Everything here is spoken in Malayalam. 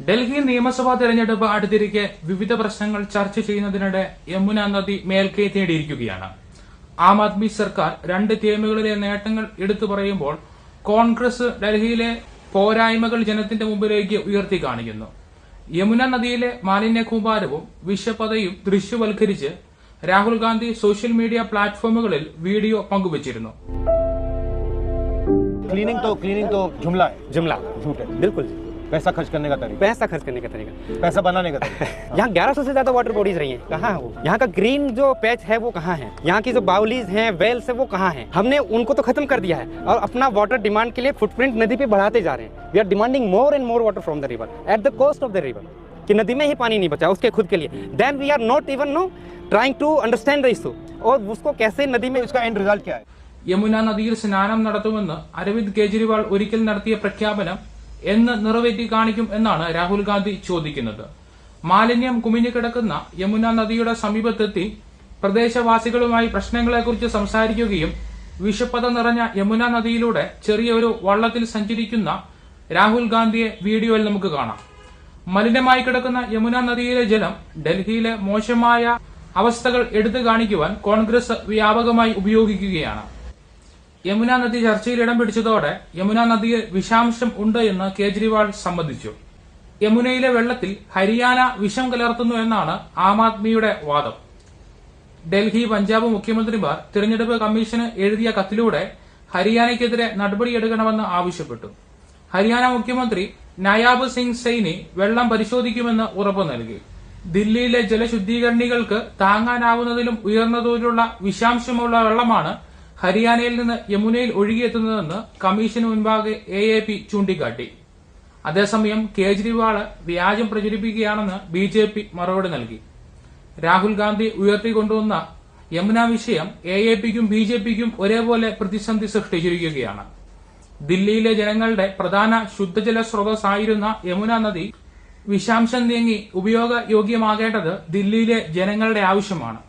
ഡൽഹി നിയമസഭാ തെരഞ്ഞെടുപ്പ് അടുത്തിരിക്കെ വിവിധ പ്രശ്നങ്ങൾ ചർച്ച ചെയ്യുന്നതിനിടെ യമുന നദി മേൽക്കൈ തേടിയിരിക്കുകയാണ്. ആം ആദ്മി സർക്കാർ രണ്ട് തീമുകളിലെ നേട്ടങ്ങൾ എടുത്തു പറയുമ്പോൾ കോൺഗ്രസ് ഡൽഹിയിലെ പോരായ്മകൾ ജനത്തിന്റെ മുമ്പിലേക്ക് ഉയർത്തി കാണിക്കുന്നു. യമുന നദിയിലെ മാലിന്യ കൂമ്പാരവും വിഷപതയും ദൃശ്യവൽക്കരിച്ച് രാഹുൽ ഗാന്ധി സോഷ്യൽ മീഡിയ പ്ലാറ്റ്ഫോമുകളിൽ വീഡിയോ പങ്കുവച്ചിരുന്നു. ക്ലീനിങ് തോ തോ ജുംല. ജുംല. ബിൽക്കുൽ. पैसा खर्च करने का तरीका पैसा खर्च करने का तरीका पैसा बनाने का तरीका यहाँ 1100 से ज्यादा वाटर बॉडीज रही हैं कहाँ है वो यहाँ का ग्रीन जो पैच है वो कहाँ है यहाँ की जो बाउलीज हैं वेल्स है वो कहाँ है हमने उनको तो खत्म कर दिया है और अपना वाटर डिमांड के लिए फुटप्रिंट नदी पे बढ़ाते जा रहे हैं we are demanding more and more water from the river at the cost of the river कि नदी में ही पानी नहीं बचा उसके खुद के लिए then we are not even no trying to understand the issue और उसको कैसे नदी में तो इसका एंड रिजल्ट क्या है യമുന നദിയിൽ സ്നാനം നടത്തുമെന്ന് അരവിന്ദ് കെജ്രിവാൾ ഒരിക്കൽ നടത്തിയ പ്രഖ്യാപനം എന്ന് നിറവേറ്റി കാണിക്കും എന്നാണ് രാഹുൽ ഗാന്ധി ചോദിക്കുന്നത്. മാലിന്യം കുമിഞ്ഞുകിടക്കുന്ന യമുന നദിയുടെ സമീപത്തെത്തി പ്രദേശവാസികളുമായി പ്രശ്നങ്ങളെക്കുറിച്ച് സംസാരിക്കുകയും വിഷപ്പത നിറഞ്ഞ യമുന നദിയിലൂടെ ചെറിയൊരു വള്ളത്തിൽ സഞ്ചരിക്കുന്ന രാഹുൽ ഗാന്ധിയെ വീഡിയോയിൽ നമുക്ക് കാണാം. മലിനമായി കിടക്കുന്ന യമുന നദിയിലെ ജലം ഡൽഹിയിലെ മോശമായ അവസ്ഥകൾ എടുത്തു കാണിക്കുവാൻ കോൺഗ്രസ് വ്യാപകമായി ഉപയോഗിക്കുകയാണ്. യമുന നദി ചർച്ചയിൽ ഇടം പിടിച്ചതോടെ യമുന നദിയിൽ വിഷാംശം ഉണ്ട് എന്ന് കേജ്രിവാൾ സമ്മതിച്ചു. യമുനയിലെ വെള്ളത്തിൽ ഹരിയാന വിഷം കലർത്തുന്നു എന്നാണ് ആം ആദ്മിയുടെ വാദം. ഡൽഹി പഞ്ചാബ് മുഖ്യമന്ത്രിമാർ തിരഞ്ഞെടുപ്പ് കമ്മീഷന് എഴുതിയ കത്തിലൂടെ ഹരിയാനയ്ക്കെതിരെ നടപടിയെടുക്കണമെന്ന് ആവശ്യപ്പെട്ടു. ഹരിയാന മുഖ്യമന്ത്രി നയാബ് സിംഗ് സൈനി വെള്ളം പരിശോധിക്കുമെന്ന് ഉറപ്പു നൽകി. ദില്ലിയിലെ ജലശുദ്ധീകരണികൾക്ക് താങ്ങാനാവുന്നതിലും ഉയർന്ന തോതിലുള്ള വിഷാംശമുള്ള വെള്ളമാണ് ഹരിയാനയിൽ നിന്ന് യമുനയിൽ ഒഴുകിയെത്തുന്നതെന്ന് കമ്മീഷന് മുൻപാകെ എ എ പി ചൂണ്ടിക്കാട്ടി. അതേസമയം കേജ്രിവാൾ വ്യാജം പ്രചരിപ്പിക്കുകയാണെന്ന് ബി ജെ പി മറുപടി നൽകി. രാഹുൽ ഗാന്ധി ഉയർത്തിക്കൊണ്ടുവന്ന യമുന വിഷയം എ എ പിക്കും ബി ജെ പിക്കും ഒരേപോലെ പ്രതിസന്ധി സൃഷ്ടിച്ചിരിക്കുകയാണ്. ദില്ലിയിലെ ജനങ്ങളുടെ പ്രധാന ശുദ്ധജല സ്രോതസ്സായിരുന്ന യമുന നദി വിഷാംശം നീങ്ങി ഉപയോഗയോഗ്യമാകേണ്ടത് ദില്ലിയിലെ ജനങ്ങളുടെ ആവശ്യമാണ്.